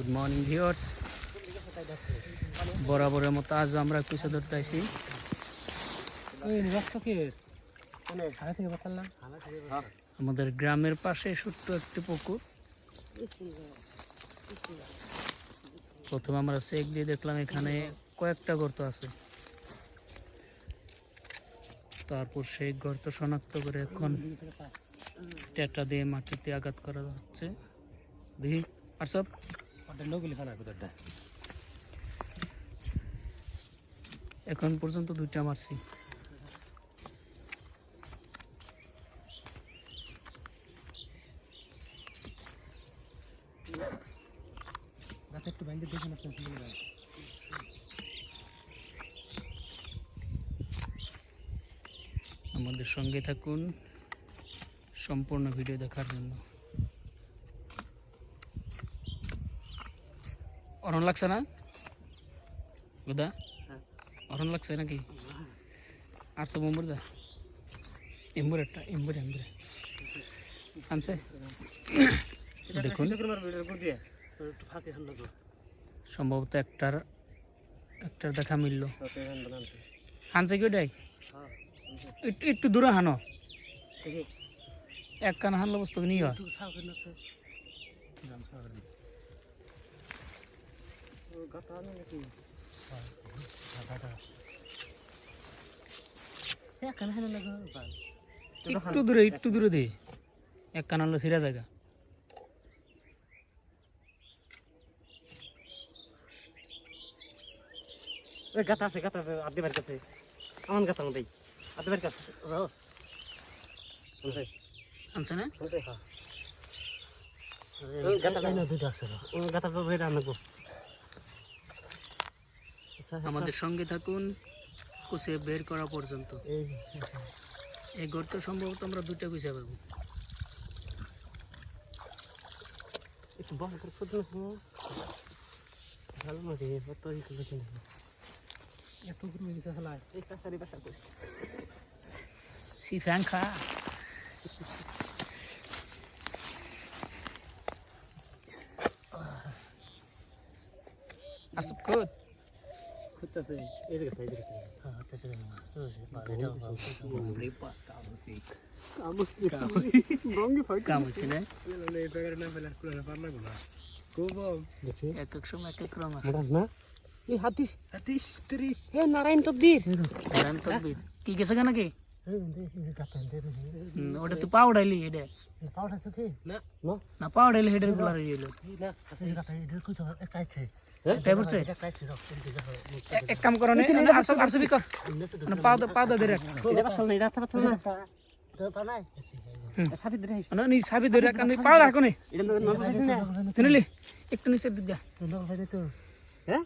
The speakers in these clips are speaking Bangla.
গুড মর্নিং ভিওর্স বরাবরের মতো আজও আমরা কুইসা ধরতে আইছি। আমাদের গ্রামের পাশে ছোট্ট একটি পুকুর। প্রথমে আমরা চেক দিয়ে দেখলাম এখানে কয়েকটা গর্ত আছে। তারপর সেই গর্ত শনাক্ত করে এখন ট্যাটা দিয়ে মাটিতে আঘাত করা হচ্ছে। দেখি আর সব? এখন পর্যন্ত দুইটা মারছি। আমাদের সঙ্গে থাকুন। সম্পূর্ণ ভিডিও দেখার জন্য। অরণ লাগছে না? বুদা অরণ লাগছে নাকি? আর সব উম্বুর যা। এম্বুর একটা, এম্বুর এম্বুর। আনছে। দেখুন। সম্ভবত একটার একটার দেখা মিলল। আনছে কি ওটাই? একটু দূরে হানো। এক কান হানলো বস্তু, নিয়ে হয় একটু দূরে একটু দূরে দে। এক কান আনলো সিরা জায়গা। ওই গাতা আছে গাতা আছে আদি বাড়ির কাছে আমার গাতা দেই আদি বাড়ির কাছে আনছে না? শুনছে হ্যাঁ। গাতা না দুটো আছে ওই গাতা তো বের আনব। আমাদের সঙ্গে থাকুন কুচে বের করা পর্যন্ত। এই গর্ত সম্ভবত আমরা দুইটা কুচে পাবো। ভালো মাটি কত ই করে কিনে এত করে গেছে হলাই এই কাছারি বাসা করে সি ফ্যান খা আর সব খুদ খুঁজতেছে এর কথা এর কথা হ্যাঁ আচ্ছা কাম হচ্ছে না দেখি। এক এক সময় এক এক রঙ আছে মোটাস না? এই হাতিস। হাতিস ত্রিশ। এ নারায়ণ তকদির। নারায়ণ তকবীর। কি গেছে কেন কি ওটা তো পা উড়াইলি এটা পাউডার আছে না না না পা উড়াইলি হেডেরগুলা গেল না কইছো এক- কাম করো নে আসো আসো বি কর না, পা দাও পা দাও ধরে এটা না এটা না হ্যাঁ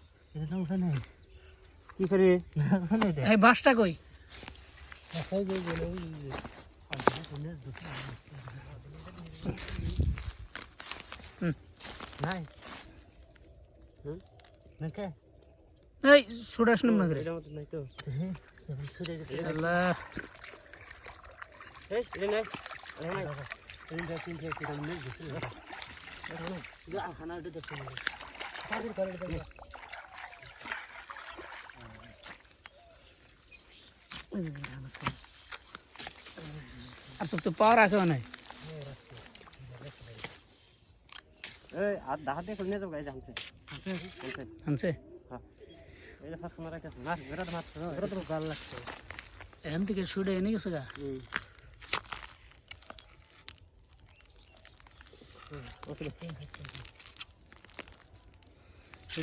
কি করে বাসটা কই এই সুরাস নাম নগরে এটা মত নাই তো ছুটে গেছে আল্লাহ এই এটা নাই এটা নাই তিনটা তিনটা তিনটা মিনিট গেছে এটা খানা এটা দেখতে হবে কাজের করে এটা আর সব তো পা রাখো না এই আর দাহাত দিয়ে করে নিয়ে যাব গাড়ি জানছে জানছে আনছে এটা ফাঁস মারা গেছে মাছ বেড়াতে মাছ এটা তো গাল লাগছে এখান থেকে সুড়ে এনে গেছে গা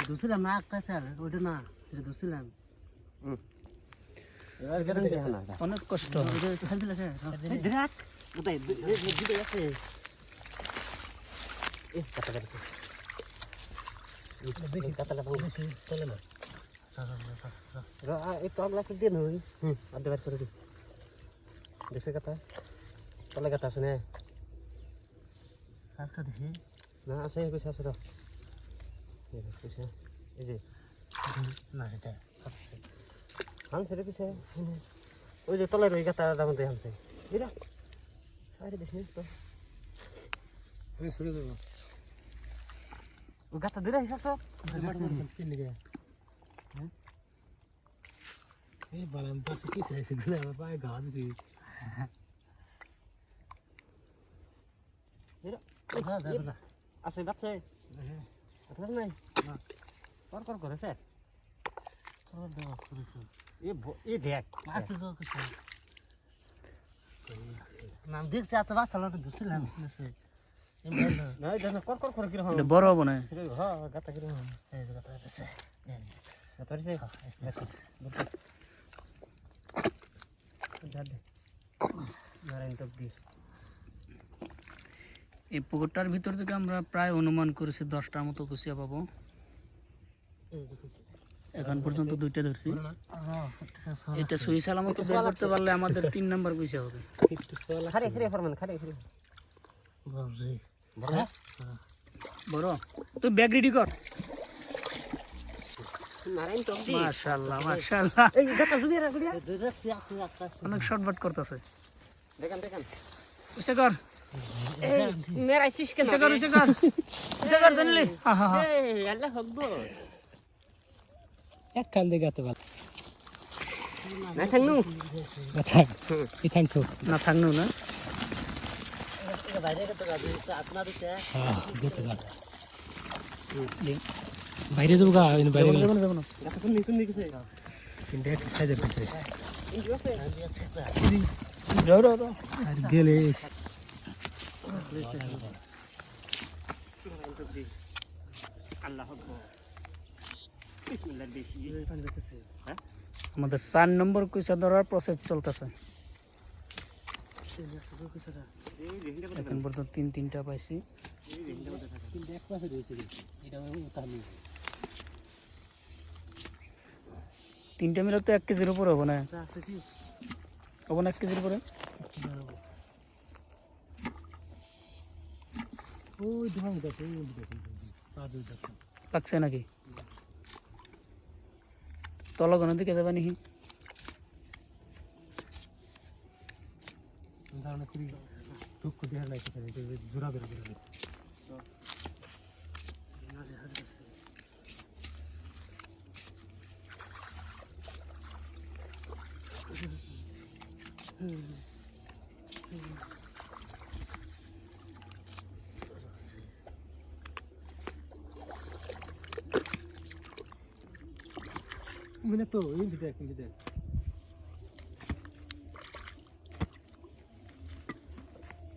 দুসিলাম না একটা স্যার ওইটা না এটা দুসিলাম এবার গেলাম যে না অনেক কষ্ট। বার দেখছে কথা? তলে কথা আছে না দেখি। না আছে কিছু আছে তো এই যে, কিছু এই যে। না এটা আছে। রে পিছে ওই যে তলের ওই গাতার দাম দিয়ে হানছে এরা সাইডে দেখি তো। আমি শুরু দেবো। গাতা দূরে হিসাব তো এই বালাম পাশে কি চাইছে আমার পায়ে দিছি। আছে বাচ্চা নাই? কর কর করে স্যার এ দেখ আছে নাম দেখছি এত বাচ্চা লোক ধরছিলাম বড় হব না এই পুকুরটার ভিতর থেকে আমরা প্রায় অনুমান করেছি দশটার মতো কুচিয়া পাবো। এখন পর্যন্ত দুইটা ধরছি। এটা সুই সালামত বের করতে পারলে আমাদের তিন নাম্বার কুচিয়া হবে। খারে খারে ফরমান খারে খারে বড় বড় তুই ব্যাগ রেডি কর। মাশাআল্লাহ মাশাআল্লাহ। এই অনেক শর্টবাট করতেছে। দেখান দেখান। উসে কর। মেরাইছিস কেন উসে কর উসে কর। উসে কর জানলি। হা হা হা আল্লাহ আকবার। এক দিয়ে গাতে পারে। না থাকনু? কথা এই থাকতো? না থাকনু না? বাইরে হ্যাঁ বাইরে যাব গা বাইরে যাব না, যাব না, না। গেলে। আল্লাহ আকবার বিসমিল্লাহ বেশি হ্যাঁ আমাদের চার নম্বর কুইসা ধরার প্রসেস চলতেছে। এখন পর্যন্ত তিন তিনটা পাইছি। তিনটা মিলে তো এক কেজির উপরে হব না? হব না এক কেজির উপরে? লাগছে নাকি? তলগনের দিকে যাবে নাকি ধারণা করি দুঃখ দেওয়ার নাই জোড়া বের মানে তো এই দেখ এই দেখ।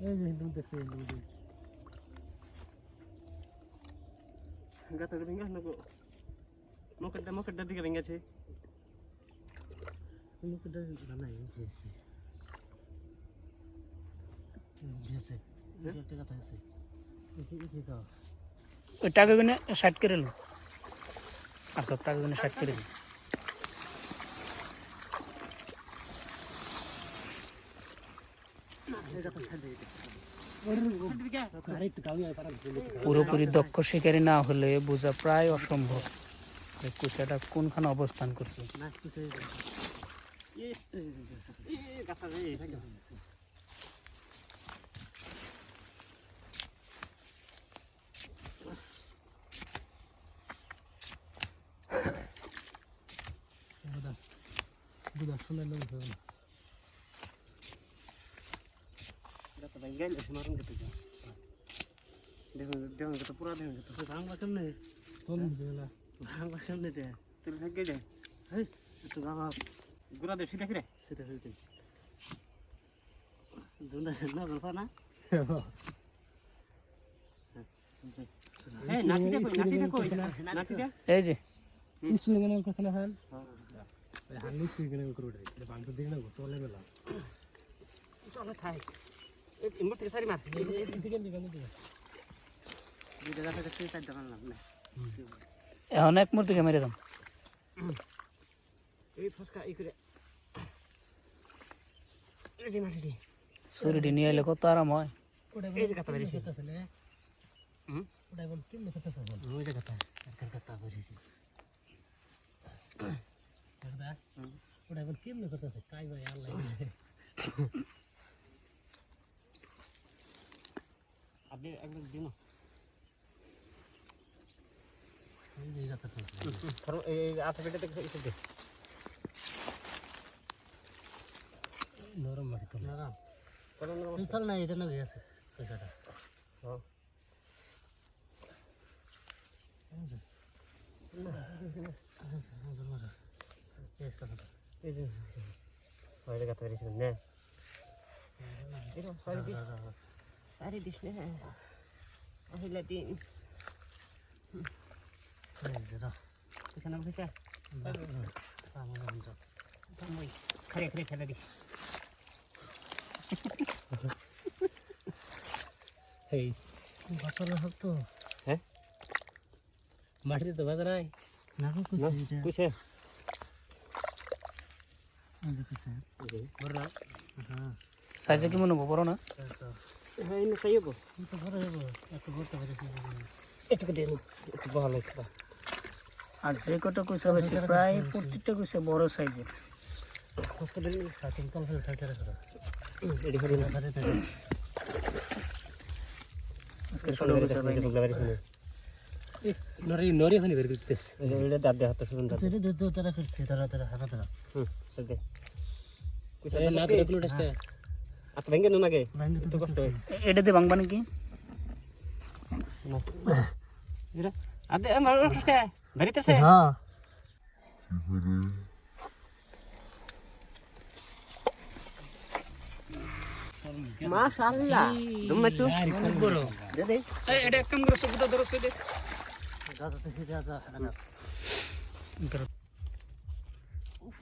এই যে হিন্দু দেখতে হিন্দু দেখ গাতা করে গেল নগো মকড্ডা মকড্ডা দিকে ভেঙেছে। কোনো কুদা না এই গেছে গেছে একটা কথা আছে। এই এই দাও। ওই টাকাগুলো ষাট করে লো। আর সব টাকাগুলো ষাট করে লো। পুরোপুরি দক্ষ শিকারী না হলে বোঝা প্রায় অসম্ভব। কুচাটা কোনখানে অবস্থান করছে? এ রে গাতা মারুন গেতে দেখুন দেখুন গেতে পুরা দেখুন কেমনে? কোন কেমনে দে তুই থাক গেলে। এই তো বাবা গুড়া দে সিধা ফিরে সেটা হইতে দুনা না গল্প না? এই নাটিটা কই নাটিটা কই নাটিটা এই যে। স্কুলে গেলে কথা না হয়? হান্ডি স্কুলে গেলে করে উঠে বাংলা দিকে না তোলে বেলা চলে খাই এই ইমর থেকে সারি মার এখন এক মুহূর্তে মেরে যাম। এই ফসকা এই করে শরীরটি নিয়ে এলে কত আরাম হয়। এই যে কথা বেরিয়েছে হুম। ওটা বল কেমনে কথা বল ওই যে কথা একটা কথা কাই ভাই আল্লাহ আপনি একদম দিন। নরম মাটি তো নরম। চল না এটা না আছে পয়সাটা। হ্যাঁ। এই যে। গাতে বেরিয়েছিল নে। এরকম দিস সারি দিস নে আহিলা দিন। এখানে বসে খারে খারে খেলা দিস। এই বাচ্চারা সব তো। হ্যাঁ? মাটিতে তো বাজা নাই। না গো না কুছে এটা। কুছে এই যে কুছে বড় না সাইজে কেমন হব বড় না? হ্যাঁ এনে খাইব তো বড় হব একটু করতে পারি এটুকু দিয়ে নি। একটু ভালো লাগছে আর যে কটা কুচা হয়েছে প্রায় প্রত্যেকটা কুচে বড় সাইজের দিন নরি নরি ওখানে বের করতেছে। এটা দাঁত দে হাত সুন্দর এটা দুধ তারা করছে তারা তারা হাতে তারা হুম সব দে। না তো দেখল টেস্টে আত ভেঙ্গে নো নাগে ভাঙে একটু কষ্ট হয় এটা দিয়ে ভাঙবা নাকি? আদে আমার ধরিতেছে হ্যাঁ। মাশাআল্লাহ। তুমি একটু। বড় দে দে। এই, এটা এক কাম করে সবুতা ধরো সেটা দাদা তো দাদা উফ,